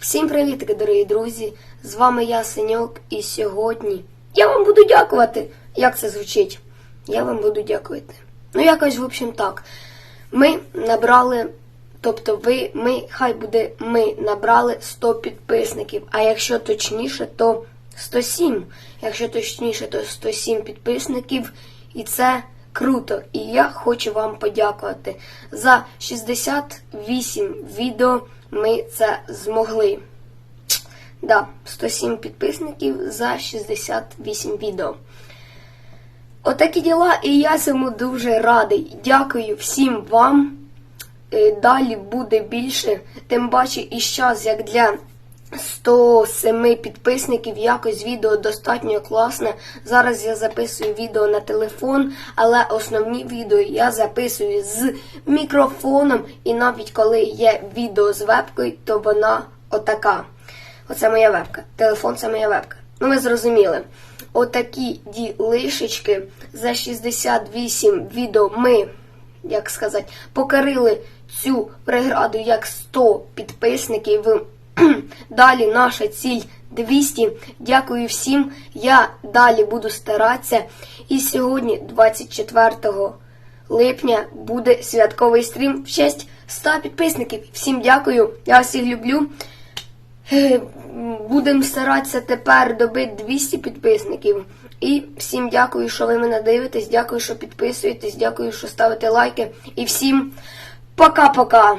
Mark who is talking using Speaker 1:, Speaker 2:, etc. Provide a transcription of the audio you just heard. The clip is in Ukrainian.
Speaker 1: Всім привіт, дорогі друзі! З вами я, Синьок, і сьогодні я вам буду дякувати. Як це звучить? Я вам буду дякувати. Ну, якось, в общем, так. Ми набрали, тобто ви, ми, хай буде, ми набрали 100 підписників, а якщо точніше, то 107. Якщо точніше, то 107 підписників, і це круто. І я хочу вам подякувати. За 68 відео ми це змогли. Да, 107 підписників за 68 відео. Отакі діла, і я цьому дуже радий. Дякую всім вам. Е, Далі буде більше. Тим паче і час, як для 107 підписників, якось відео достатньо класне. Зараз я записую відео на телефон, але основні відео я записую з мікрофоном. І навіть коли є відео з вебкою, то вона отака. Оце моя вебка. Телефон це моя вебка. Ну, ви зрозуміли. Отакі ділишечки за 68 відео ми, як сказати, покорили цю преграду як 100 підписників. Далі наша ціль 200. Дякую всім. Я далі буду старатися. І сьогодні, 24 липня, буде святковий стрім в честь 100 підписників. Всім дякую. Я всіх люблю. Будемо старатися тепер добити 200 підписників. І всім дякую, що ви мене дивитесь. Дякую, що підписуєтесь. Дякую, що ставите лайки. І всім пока-пока.